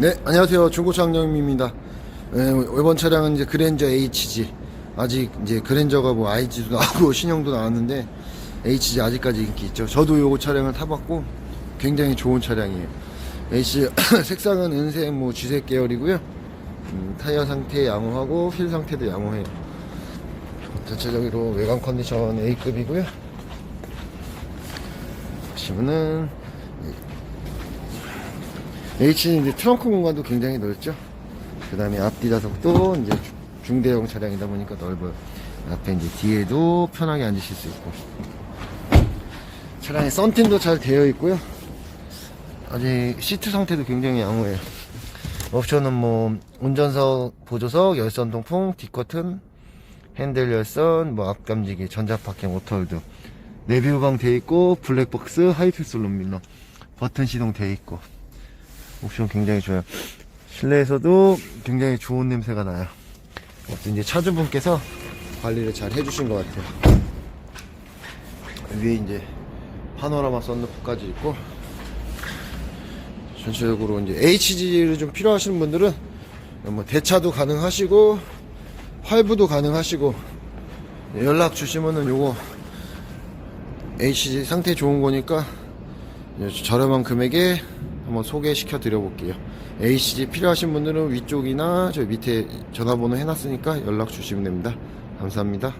네, 안녕하세요. 중고차 양념입니다. 네, 이번 차량은 이제 그랜저 HG. 아직 이제 그랜저가 뭐 IG도 나오고 신형도 나왔는데 HG 아직까지 인기 있죠. 저도 요거 차량을 타봤고 굉장히 좋은 차량이에요. HG 색상은 은색 뭐 쥐색 계열이고요. 음, 타이어 상태 양호하고 휠 상태도 양호해요. 전체적으로 외관 컨디션 A급이고요. 보시면은 H는 이제 트렁크 공간도 굉장히 넓죠. 그 다음에 앞뒤 좌석도 이제 주- 중대형 차량이다 보니까 넓어요. 앞에 이제 뒤에도 편하게 앉으실 수 있고. 차량에 썬팅도 잘 되어 있고요. 아직 시트 상태도 굉장히 양호해요. 옵션은 뭐 운전석, 보조석, 열선 동풍, 뒷커튼, 핸들 열선, 뭐 앞감지기, 전자파킹, 오토홀드, 내비후방 돼 있고 블랙박스, 하이패스 룸밀러, 버튼 시동 돼 있고. 옵션 굉장히 좋아요. 실내에서도 굉장히 좋은 냄새가 나요. 아무튼 이제 차주분께서 관리를 잘 해주신 것 같아요. 위에 이제 파노라마 썬루프까지 있고 전체적으로 이제 HG를 좀 필요하시는 분들은 뭐 대차도 가능하시고 활부도 가능하시고 연락 주시면은 요거 HG 상태 좋은 거니까 저렴한 금액에 한번 소개시켜 드려 볼게요. HG 필요하신 분들은 위쪽이나 저 밑에 전화번호 해놨으니까 연락 주시면 됩니다. 감사합니다.